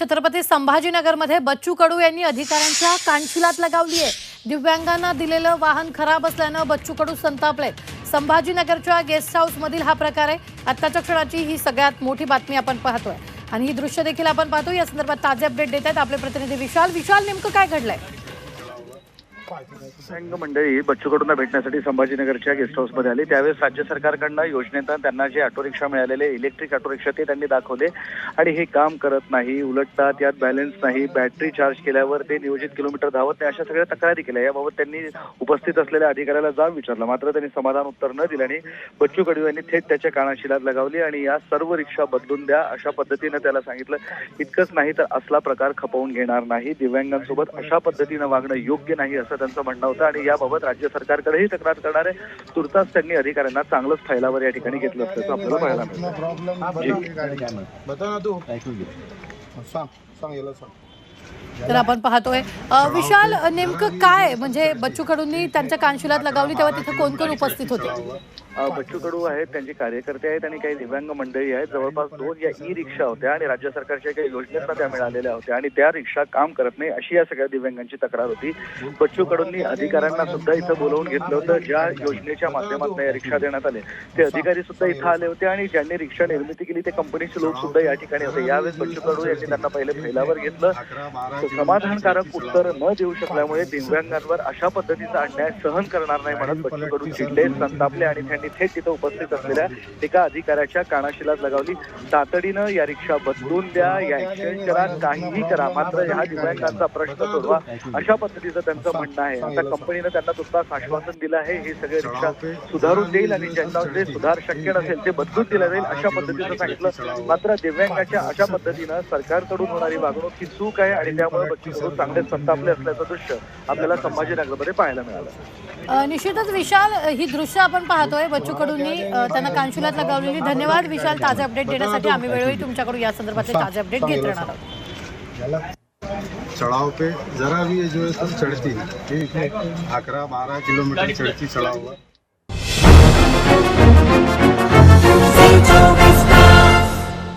छत्रपती संभाजीनगरमध्ये बच्चू कडू यांनी अधिकाऱ्यांच्या कानशिलात लगावली आहे दिव्यांगांना दिलेलं वाहन खराब असल्यानं बच्चू कडू संतापले. संभाजीनगरच्या गेस्ट हाऊसमधील हा प्रकार आहे. आत्ताच्या क्षणाची ही सगळ्यात मोठी बातमी आपण पाहतोय. आणि ही दृश्य देखील आपण पाहतो या संदर्भात ताजे अपडेट देत आहेत आपले प्रतिनिधी विशाल. विशाल नेमकं काय घडलंय? संघ मंडळी बच्चू कडूंना भेटण्यासाठी संभाजीनगरच्या गेस्ट हाऊसमध्ये आली. त्यावेळेस राज्य सरकारकडनं योजनेत त्यांना जे ऑटो रिक्षा मिळालेले इलेक्ट्रिक ऑटो रिक्षा ते त्यांनी दाखवले. आणि हे काम करत नाही उलटतात यात बॅलन्स नाही बॅटरी चार्ज केल्यावर ते नियोजित किलोमीटर धावत नाही अशा सगळ्या तक्रारी केल्या. याबाबत त्यांनी उपस्थित असलेल्या अधिकाऱ्याला जाब विचारलं. मात्र त्यांनी समाधान उत्तर न दिल्याने बच्चू कडू यांनी थेट त्याच्या कानाशिलात लगावली आणि या सर्व रिक्षा बदलून द्या अशा पद्धतीनं त्याला सांगितलं. इतकंच नाही तर असला प्रकार खपवून घेणार नाही. दिव्यांगांसोबत अशा पद्धतीनं वागणं योग्य नाही असं त्यांचं म्हणणं होतं आणि याबाबत राज्य सरकारकडेही तक्रार करणार आहे तुर्तास त्यांनी अधिकाऱ्यांना चांगलंच फैलावर या ठिकाणी घेतलं असल्याचं आपल्याला पाहायला मिळतं. तर आपण पाहतोय विशाल नेमकं काय? म्हणजे बच्चू कडूंनी त्यांच्या कानशिलात लगावली तेव्हा तिथे कोण कोण उपस्थित होते? बच्चू कडू आहेत त्यांचे कार्यकर्ते आहेत आणि काही दिव्यांग मंडळी आहेत. जवळपास दोन या ई रिक्षा होत्या आणि राज्य सरकारच्या काही योजनेतना त्या मिळालेल्या होत्या आणि त्या रिक्षा काम करत नाही अशी या सगळ्या दिव्यांगांची तक्रार होती. बच्चू कडूंनी अधिकाऱ्यांना सुद्धा इथं बोलवून घेतलं होतं. ज्या योजनेच्या माध्यमातून या रिक्षा देण्यात आले ते अधिकारी सुद्धा इथं आले होते आणि ज्यांनी रिक्षा निर्मिती केली ते कंपनीचे लोक सुद्धा या ठिकाणी होते. यावेळेस बच्चू कडू यांनी त्यांना पहिले फैलावर घेतलं. समाधानकारक उत्तर न देऊ शकल्यामुळे दिव्यांगांवर अशा पद्धतीचा अन्याय सहन करणार नाही म्हणत बच्चू कडू चिडले संतापले आणि यांनी थेट तिथं उपस्थित असलेल्या एका अधिकाऱ्याच्या कानाशिलात लगावली. तातडीनं या रिक्षा बदलून द्या या एक्सचेंज करा काहीही करा. मात्र ह्या दिव्यांगांचा प्रश्न सोडवा. अशा पद्धतीचं त्यांचं म्हणणं आहे. आता कंपनीनं त्यांना तुर्तास आश्वासन दिलं आहे हे सगळे रिक्षा सुधारून देईल आणि ज्यांना जे सुधार शक्य नसेल ते बदलून दिलं जाईल अशा पद्धतीचं सांगितलं. मात्र दिव्यांगाच्या अशा पद्धतीनं सरकारकडून होणारी वागणूक ही चूक आहे आणि त्यामुळे बच्चू चांगले संतापले असल्याचं दृश्य आपल्याला संभाजीनगरमध्ये पाहायला मिळालं. निश्चितच विशाल ही दृश्य आपण पाहतोय. बच्चू कडूंनी त्यांना कानशिलात लगावलेली धन्यवाद. विशाल ताजे अपडेट देण्यासाठी आम्ही वेळोवेळी तुमच्याकडून या संदर्भातले ताजे अपडेट घेत राहणार आहोत. चढ़ाव पे जरा भी ये जो है सब चढ़ती है. ठीक है. अकरा बारह किलोमीटर चढ़ती चढ़ाव हुआ